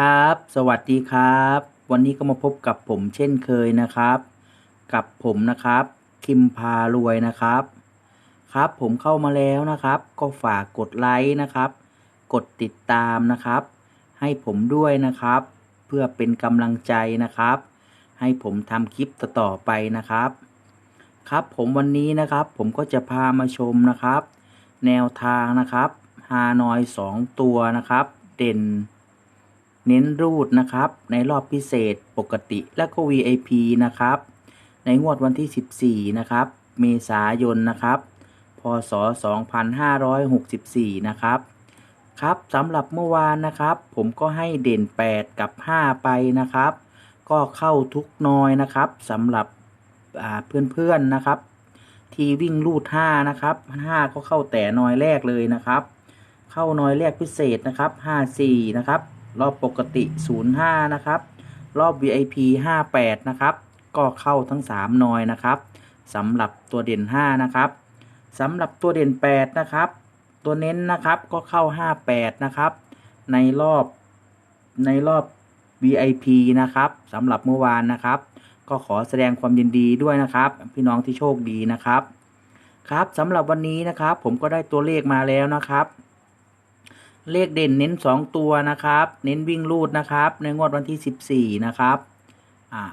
ครับ สวัสดีครับ วันนี้ก็มาพบกับผมเช่นเคยนะครับ กับผมนะครับ คิมพารวยนะครับ ครับผมเข้ามาแล้วนะครับ ก็ฝากกดไลค์นะครับ กดติดตามนะครับ ให้ผมด้วยนะครับ เพื่อเป็นกำลังใจนะครับ ให้ผมทำคลิปต่อไปนะครับ ครับผมวันนี้นะครับ ผมก็จะพามาชมนะครับ แนวทางนะครับฮานอยสองตัวนะครับ เด่น เน้นรูดนะครับ ในรอบพิเศษปกติและก็ VIP นะครับ ในงวดวันที่ 14 นะครับ เมษายนนะครับ พศ 2564 นะครับ ครับสำหรับเมื่อวานนะครับ ผมก็ให้เด่น 8 กับ 5 ไปนะครับ ก็เข้าทุกนอยนะครับสำหรับอ่าเพื่อนๆนะครับ ที่วิ่งรูด 5 นะครับ 5 ก็เข้าแต่นอยแรกเลยนะครับ เข้านอยแรกพิเศษนะครับ 54 นะครับ รอบปกติ 05 นะครับ รอบ VIP 58 นะครับ ก็เข้าทั้ง3นอยนะครับสำหรับตัวเด่น 5 นะครับสำหรับตัวเด่น 8 นะครับ ตัวเน้นนะครับก็เข้า 58 นะครับ ในรอบในรอบ VIP นะครับสำหรับเมื่อวานนะครับ ก็ขอแสดงความยินดีด้วยนะครับ พี่น้องที่โชคดีนะครับ ครับสำหรับวันนี้นะครับ ผมก็ได้ตัวเลขมาแล้วนะครับ เลขเด่นเน้น 2 ตัวนะครับ เน้นวิ่งรูดนะครับ ในงวดวันที่ 14 นะครับอ่า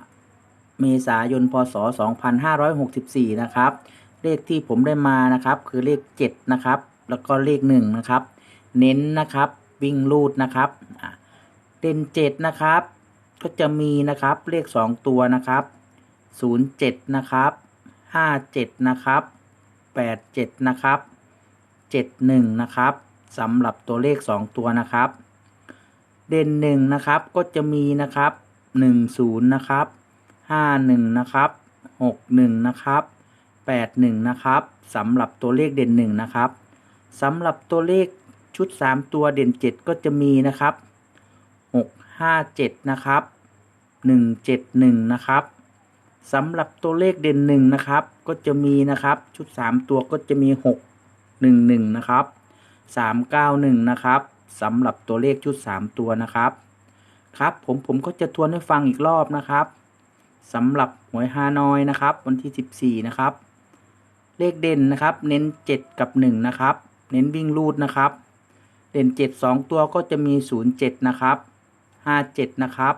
เมษายนพศ 2564 นะครับ เลขที่ผมได้มานะครับ คือเลข 7 นะครับ แล้วก็เลข 1 นะครับ เน้นนะครับวิ่งรูดนะครับอ่าเด่น 7 นะครับ ก็จะมีนะครับเลข 2 ตัวนะครับ 07 นะครับ 57 นะครับ 87 นะครับ 71 นะครับ สำหรับตัวเลข 2 ตัวนะครับ เด่น1นะครับก็จะมีนะครับ10นะครับ51นะครับ61นะครับ81นะครับสำหรับตัวเลขเด่น1นะครับสำหรับตัวเลขชุด 3 ตัวเด่น 7 ก็จะมีนะครับ657นะครับ171นะครับสำหรับตัวเลขเด่น1นะครับก็จะมีนะครับชุด 3 ตัวก็จะมี 611นะครับ 391 นะครับสำหรับตัวเลขชุด 3 ตัวนะครับ ครับผมผมก็จะทวนให้ฟังอีกรอบนะครับสำหรับหวยฮานอยนะครับ วันที่ 14 นะครับ เลขเด่นนะครับ เน้น 7 กับ 1 นะครับ เน้นวิ่งรูดนะครับ เด่น 7 2 ตัวก็จะมี 07 นะครับ 57 นะครับ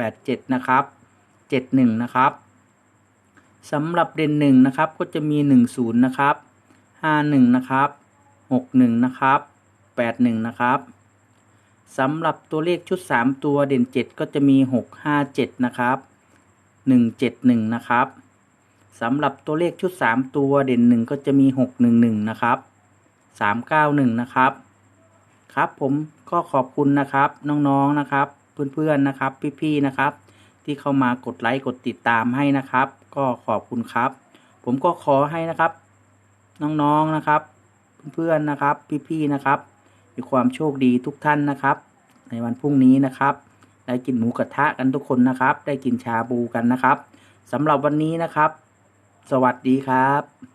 87 นะครับ 71 นะครับสำหรับเด่น1นะครับก็จะมี 10 นะครับ 51 นะครับ 61 นะครับ 81 นะครับสำหรับตัวเลขชุด 3 ตัวเด่น 7 ก็จะมี 657 นะครับ 171 นะครับสำหรับตัวเลขชุด 3 ตัวเด่น 1 ก็จะมี 611 นะครับ 391 นะครับ ครับผมก็ขอบคุณนะครับน้องๆนะครับ เพื่อนๆนะครับ พี่ๆนะครับ ที่เข้ามากดไลค์กดติดตามให้นะครับ ก็ขอบคุณครับ ผมก็ขอให้นะครับ น้องๆนะครับ เพื่อนๆนะครับ พี่ๆนะครับ มีความโชคดีทุกท่านนะครับ ในวันพรุ่งนี้นะครับ ได้กินหมูกระทะกันทุกคนนะครับ ได้กินชาบูกันนะครับสำหรับวันนี้นะครับ สวัสดีครับ